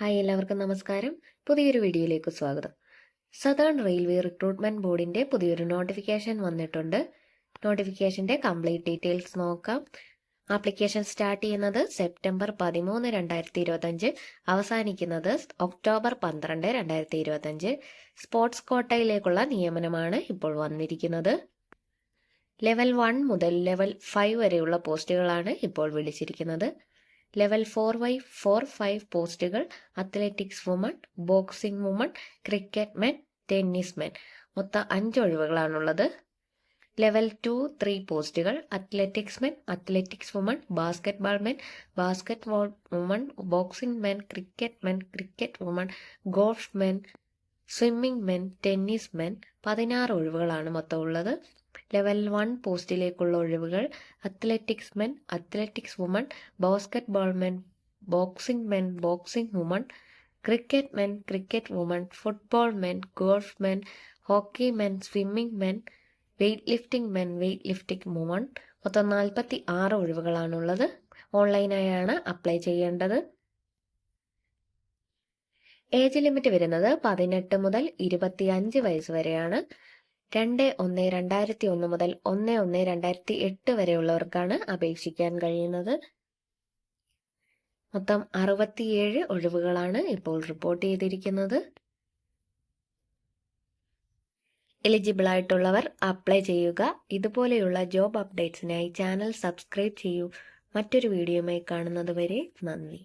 Hi എല്ലാവർക്കും നമസ്കാരം. പുതിയൊരു വീഡിയോയിലേക്ക് സ്വാഗതം. സദേൺ റെയിൽവേ റിക്രൂട്ട്മെന്റ് ബോർഡിന്റെ പുതിയൊരു നോട്ടിഫിക്കേഷൻ വന്നിട്ടുണ്ട്. നോട്ടിഫിക്കേഷന്റെ കംപ്ലീറ്റ് ഡീറ്റെയിൽസ് നോക്കാം. ആപ്ലിക്കേഷൻ സ്റ്റാർട്ട് ചെയ്യുന്നത് സെപ്റ്റംബർ പതിമൂന്ന് രണ്ടായിരത്തി ഇരുപത്തഞ്ച് അവസാനിക്കുന്നത് ഒക്ടോബർ പന്ത്രണ്ട് രണ്ടായിരത്തി ഇരുപത്തഞ്ച് സ്പോർട്സ് കോട്ടയിലേക്കുള്ള നിയമനമാണ് ഇപ്പോൾ വന്നിരിക്കുന്നത്. ലെവൽ വൺ മുതൽ ലെവൽ ഫൈവ് വരെയുള്ള പോസ്റ്റുകളാണ് ഇപ്പോൾ വിളിച്ചിരിക്കുന്നത്. Level four Y four five പോസ്റ്റുകൾ athletics women boxing women cricket men tennis men. മൊത്തം അഞ്ച് ഒഴിവുകളാണുള്ളത്. ലെവൽ ടു ത്രീ പോസ്റ്റുകൾ athletics men athletics women basketball men basketball women boxing men cricket men cricket women golf men swimming men tennis men. പതിനാറ് ഒഴിവുകളാണ് മൊത്തം ഉള്ളത്. Level one പോസ്റ്റിലേക്കുള്ള ഒഴിവുകൾ. Athletics men athletics women basketball men boxing men boxing women cricket men cricket women football men golf men hockey men swimming men weightlifting men weightlifting women. മൊത്തം നാൽപ്പത്തി ആറ് ഒഴിവുകളാണുള്ളത്. ഓൺലൈനായാണ് അപ്ലൈ ചെയ്യേണ്ടത്. ഏജ് ലിമിറ്റ് വരുന്നത് പതിനെട്ട് മുതൽ ഇരുപത്തിയഞ്ച് വയസ്സ് വരെയാണ്. രണ്ട് ഒന്ന് രണ്ടായിരത്തി ഒന്ന് മുതൽ ഒന്ന് ഒന്ന് രണ്ടായിരത്തി എട്ട് വരെയുള്ളവർക്കാണ് അപേക്ഷിക്കാൻ കഴിയുന്നത്. മൊത്തം അറുപത്തിയേഴ് ഒഴിവുകളാണ് ഇപ്പോൾ റിപ്പോർട്ട് ചെയ്തിരിക്കുന്നത്. എലിജിബിൾ ആയിട്ടുള്ളവർ അപ്ലൈ ചെയ്യുക. ഇതുപോലെയുള്ള ജോബ് അപ്ഡേറ്റ്സിനായി ചാനൽ സബ്സ്ക്രൈബ് ചെയ്യൂ. മറ്റൊരു വീഡിയോയുമായി കാണുന്നത് വരെ നന്ദി.